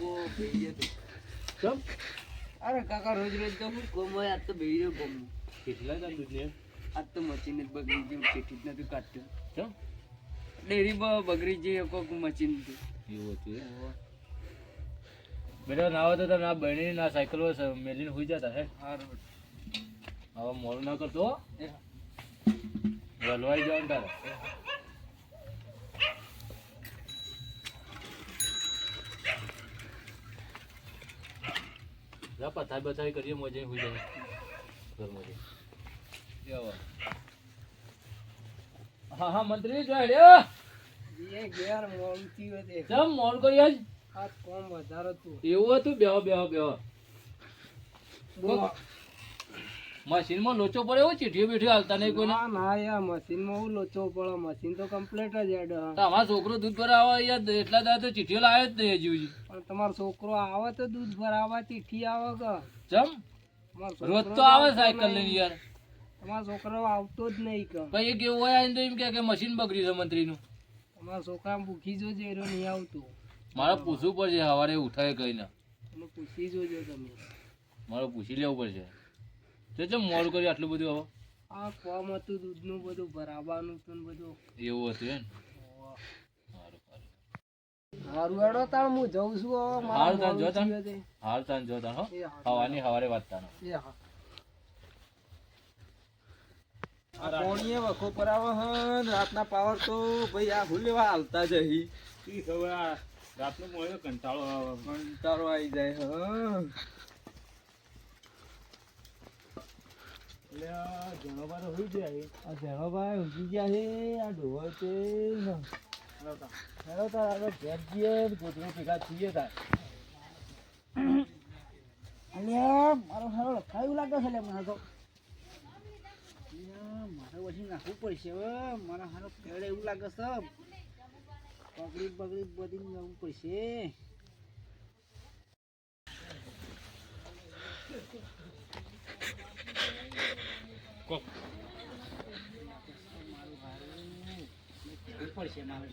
ગબ્બો બેહી જતો ચમ અરે કાકા રોજ રોજ તો હું ગમ હોય આજ તો રહ્યો ગમ કેટલા હતા દૂધને આજ તો મશીન જ બગડી ગયું ચીઠી જ નથી કાઢતું. ચમ? ડેરી બ- બગડી જઈ કોક મશીન એવું હતું? બેટા ના હોય તો તમે આ બહેણી ના સાયકલ મેલીને હોઈ જતા હે? હવે મોડું ના કરતો વલવાઈ જવાનું તારે. જા પથારી બથારી કરીએ મોજે હોઈ જાય ઘરમાં જઈ. હા હા મંત્રી જો હેડ્યો. એ વધે ચમ મોડું કરી આજ? આ કોમ વધારે તું એવું હતું? બેહો બેહો બેહો. મશીનમાં લોચો પડે એવો ચીઠીઓ બીઠીઓ હાલતા નહીં કોઈ ના ના યાર મશીનમાં હું લોચો પડે. મશીન તો કમ્પ્લીટ જ હેડ. તો છોકરો દૂધ ભરાવા યાર એટલા દાદા તો ચીઠીઓ લાવે જ નહીં હજી. પણ તમારો છોકરો આવે તો દૂધ ભરાવા ચીઠી આવે કે? ચમ? રોજ તો આવે સાયકલ. લઈને યાર. તમારો છોકરો આવતો જ નહીં કે. પછી એક એવું હોય આવીને તો એમ કે મશીન બગડી છે મંત્રીનું. તમારા છોકરા ભૂખી જોજો એરો નહીં આવતું. મારે પૂછવું પડશે સવારે ઉઠાય કઈ ના. પૂછી જોજો તમે. મારે પૂછી લેવું પડશે. તો ચમ મોડું કર્યું આટલું બધું હવે? આ કોમ હતું દૂધનું બધું ભરાવાનું હતું ને બધું. એવું હતું એમ? સારું સારું. હારું હેડો તાણ હું જઉં છું હવે મારે તાણ જો તાણ. હાલ તાન જો તાન હો. હવાની સવારે વાત તાન એ હા. કોણીએ વખો પરાવે હન રાતના પાવર તો ભાઈ આ ભૂલ હાલતા જહી રાતનો મોડો કંટાળો આવે. કંટાળો આવી જાય હન આ ધેરોભાઈ ઉઠી ગયા છે આ ડોહો છે આગળ ઘેર જઈએ ગોતરો ભેગા થઈએ તાર. અલ્યા મારો હારો લખાયું લાગે છે લે મને તો. મારે પછી નાખવું પડશે હવે. મારા હારો પેડે એવું લાગે છે. પગડી બગડી બધી જવું પડશે. એવું પડશે મારું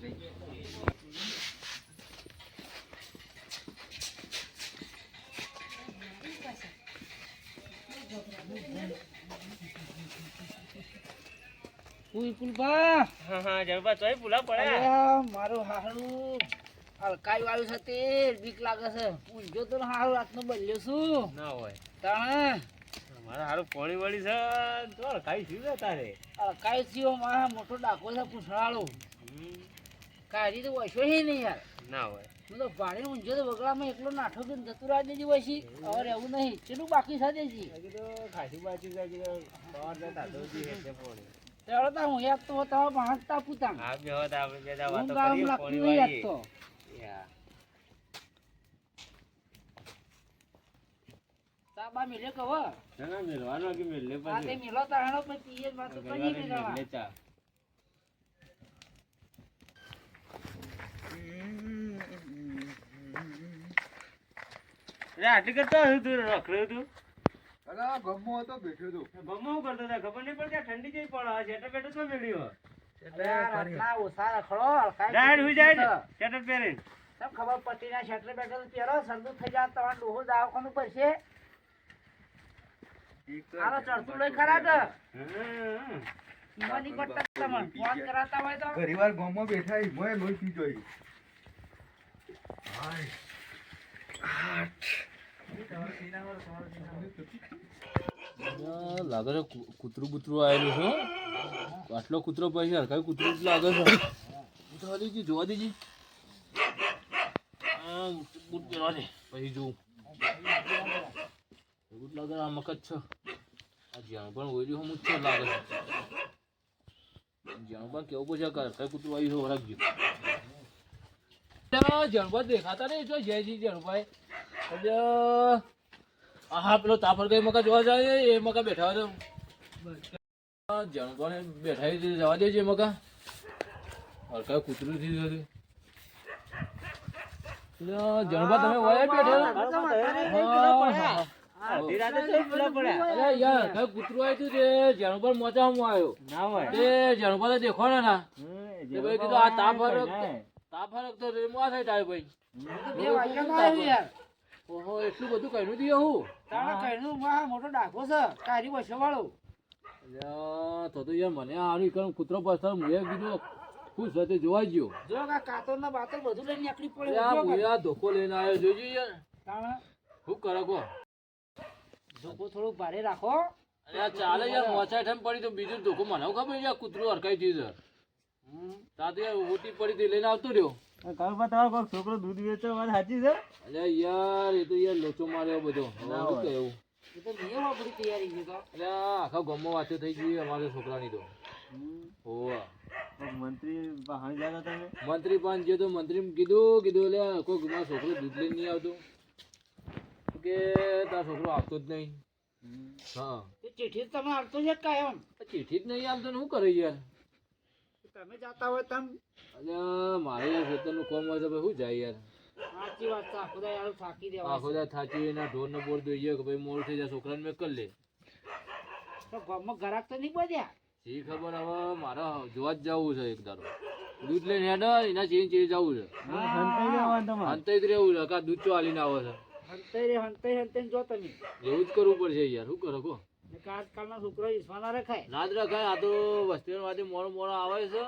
ભાઈ હા હા તોય મારું હારું હલકાઈ વાળું છે તે. બીક લાગે છે. ઊંઝો તો હારું રાતનો બદલ્યો છું. ના હોય. તાણે મારા હારું પોળી વળી છે. તો કાઈ શું તારે? કાઈ થયું મારા મોટો ડાકો છે પૂછડાળો કાઢી તો વસો હે નહીં યાર. ના હોય. હું તો ભાડે ઊંઝો તો વગડામાં એકલો નાઠો કે જતું રાજ દેજી વસી હવે એવું નહીં. ચેલું બાકી છે જી ખાસી પવાર જતા તો જી પોણી. તા હું યાદ તો તમે ભાંગતા પૂતા હા બે હોત આપણે બેદા વાત વાતો પોળી વાળી તાબા મિલે કહો ના ના મેલવાનો કે મેલે આ તે મિલો તાણો પછી વાતો આટલી કરતો હતું તું રખડ્યો તું. અલા ગમો હતો બેઠો તો. ગમો હું કરતો હતા ખબર નહીં પડતી ઠંડી જેવી પડે જેટલો બેઠો તો મેળ્યો છે. ખબર પડતી ના શેટલે બેઠો તો પહેરો, સરદું થઈ જાય તમારે ડોહો દવાખાનું પડશે. હાલો, ચડતું લઈ ખરા ફોન કરાતા હોય તો. બેઠા ઈ મોય લોહી પીતો ઈ. આ લાગે છે કૂતરું બૂતરું આવેલું છે આટલો કૂતરો પછી હરખાય કૂતરું જ લાગે છે. જોવા દેજી જોવા દેજી. બૂટ પહેરવા દે. પછી જોઉં. બૂટ લાગે આ મકજ છે. આ જ્યાં પણ ઓયડી હમ જ લાગે જ્યાં પણ કેવું પછી હરખાઈ કૂતરું આવ્યું છે રાખજો જણભાઈ દેખાતા નહીં જો જયજી જણભાઈ. હા પેલો તાપર કઈ મકા જોવા જાય એ મકા બેઠા હતો જણકોને બેઠા જવા દેજે મકા હરકા કૂતરું થઈ જતું જણભા તમે વયા બેઠા ઓહો એટલું બધું કહ્યું હું. મોટો છે કારી વાળો. તો તો યાર મને હારી કરું કૂતરો પાછળ મુએ કીધું ખુશ હતો જોવા ગયો. જો કા કાતર ના બાતર બધું લઈને નીકળી પડે અલ્યા, જો આ ધોકો લઈને આવ્યો જોજો યાર. તાણા શું કરો કો ધોકો થોડું ભારે રાખો. અરે ચાલે યાર મોચા ઠેમ પડી તો બીજું ધોકો મને ખબર યાર કૂતરું હરકાઈ થયું છે. તાતે યાર ઓટી પડી હતી લઈને આવતો રહ્યો. કાલમાં તમારો કોઈક છોકરો દૂધ વેચે વાત સાચી છે? અરે યાર એ તો યાર લોચો માર્યો બધો. ના શું કહેવું? એ તો મેં આપણી તૈયારી છે તો. અલ્યા આખા ગામમાં વાતો થઈ ગઈ અમારા છોકરાની તો. હોવા. મંત્રી તમે મંત્રી પણ જે તો મંત્રી કીધું કીધું એટલે કોઈ મારો છોકરો દૂધ લઈને નહીં આવતો. કે તારો છોકરો આવતો જ નહીં. હા. તે ચીઠી તો તમે આવતો છે કાયમ ચીઠી જ નહીં આવતો ને શું કરે યાર? તમે જાતા હોય તમ. અલ્યા મારે યાર ખેતરનું કોમ હોય તો ભાઈ શું જાય યાર? સાચી વાત છે આખો યાર થાકી દેવા આખો દા થાચી એના ઢોર ને બોર દઈએ કે ભાઈ મોડું થઈ જાય છોકરાને મેં કરી લે. તો ગામમાં ગરાક તો નહીં બધ્યા? શી ખબર હવે મારે જોવા જ જવું છે એક દૂધ લઈને હેડો એના ચેન્જ જવું છે. રહેવું છે કા દૂધ ચો હાલીને આવે છે? હંતાઈ રે હંતાઈ હંતાઈ જો તમે. એવું જ કરવું પડશે યાર શું કરો કો આજકાલના છોકરો ઈસમાં ના રખાય. ના જ રખાય આ તો વસ્તીમાંથી મોડો મોડો આવે છે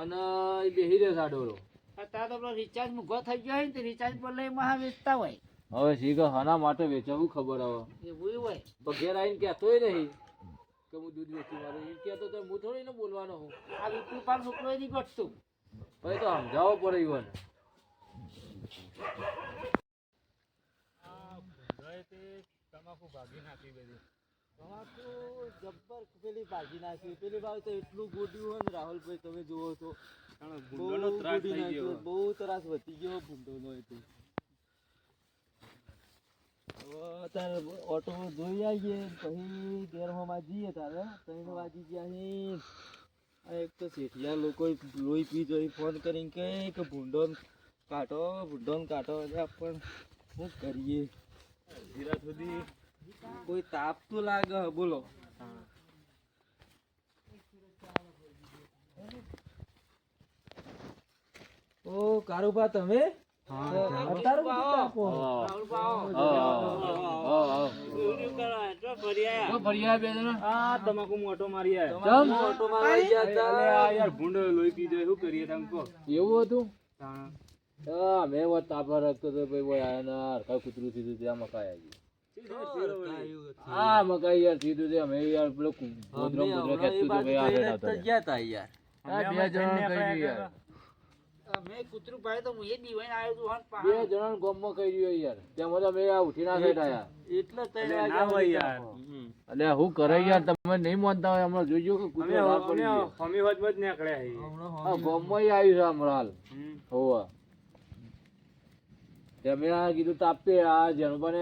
અને એ બેહી રહે સાડોરો અત્યારે તો પેલો રિચાર્જ મૂકો થઈ ગયો હોય ને રિચાર્જ પર લઈ મહા વેચતા હોય. હવે શીખ હના માટે વેચવું ખબર હવે. એવું હોય. પણ ઘેર આવીને કહેતોય નહીં કે હું દૂધ વેચી મારું. એ કહેતો તો હું થોડી ને બોલવાનો હું. આ વિપુલ પાન છોકરો એ નહીં ઘટતું પછી તો સમજાવવો પડે ઈવન. તમાકુ જબ્બર પેલી ભાગી નાખી. પેલી ભાવ તો એટલું ગોડ્યું હોય ને રાહુલભાઈ તમે જુઓ તો. બહુ ત્રાસ વધી ગયો ભૂંડોનો એ તો. તારે ઓટો જોઈ આવીએ. પછી ઘેરમાં જઈએ તારે. ત્રણ વાગી ગયા અહીં એક તો શેઠિયા લોકો લોહી પી જોઈ ફોન કરીને કહે કે ભૂંડોન કાઢો ભૂંડોન કાઢો. એટલે પણ શું કરીએ? ધીરા સુધી કોઈ તાપ તો લાગે? બોલો. ઓ કારુભા તમે? એવું હતું? મેં વાત તાપા રાખતો તો ભાઈ ભાઈ આના ના હરખા કૂતરું થયું ત્યાં મકાઈ આવી હા મકાઈ યાર થયું તે અમે યાર પેલો કુ- ગોદરો ગોદરો ખેંચતું હતું ભાઈ આગળ આવતા બે જણા કહી યાર. મેં કૂતરું પાડે તો હું એ દીવાઈને આવ્યો છું હન બે પહાડ. ગોમમાં કહી રહ્યો યાર. તેમાં તો અમે ઉઠી ના સાઈડ આયા એટલે હું કરે યાર તમે નહીં માનતા હોય હમણાં જોઈજો કે કૂતરો બહાર પડી ગયો. હા ગોમમાં ય આવ્યું છે હમણાં હાલ. હોવા. તે અમે આ કીધું તાપતે આ જનબાને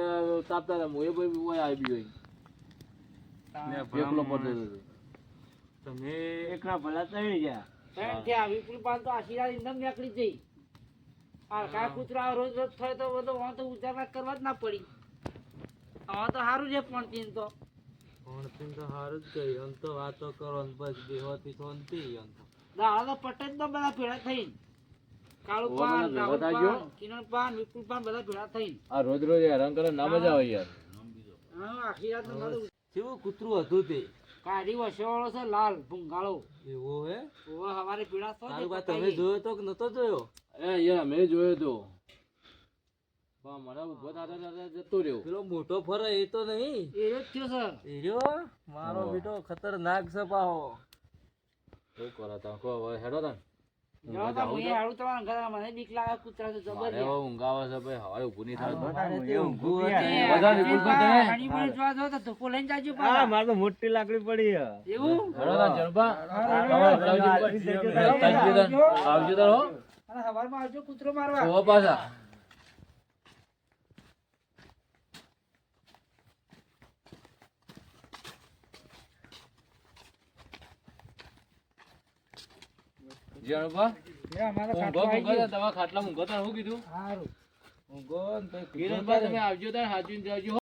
તાપતા હતા. મોએ ભાઈ બી ઓય આવી ગયો એકલો પડતો હતો તમે એકલા ભલા થઈ ગયા કારણ કે આ વિપુલ તો આશીર્વાદ એકદમ નીકળી જઈ આ કા કૂતરો રોજ રોજ થાય તો બધો વાં તો ઉજાગરા કરવા જ ના પડી. હવે તો સારું છે પણ તીન તો. ભણતીન તો હારું જ ગઈ તો વાતો કરો ને બસ બેહોતી શાંતિ આમ તો. દાડા તો પટેલ તો બધા ભેળા થઈ કાળુ પાન રાહુલ ભેગા થાજો. પાન કિરણ પાન વિપુલ પાન બધા ભેળા થઈ આ રોજ રોજ હેરાન કરે ના મજા આવે યાર. હા આખી રાત કેવું કૂતરું હતું તે? કાઢી વસવાળો છે લાલ ભૂંગાળો. એવો હે? ઓવે હવારે પીડા તો તમે જોયો તો કે નતો જોયો? એ યાર મેં જોયો તો. મને ઊભો દાદા દાદા જતો રહ્યો. પેલો મોટો ફરે એ તો નહીં. એ જ થયો સર. એ રહ્યો મારો બેટો ખતરનાક છે પાહો. શું કરો તા કહો હવે હેડો તા મોટી લાકડી પડી આવજો કૂતરો મારવા. પાછા. જણબા ઊંઘો ઊંઘો ખાટલા ઊંઘો તાર શું કીધું ઊંઘો કિરણબા તમે આવજો તાર હાચવીને જાજો.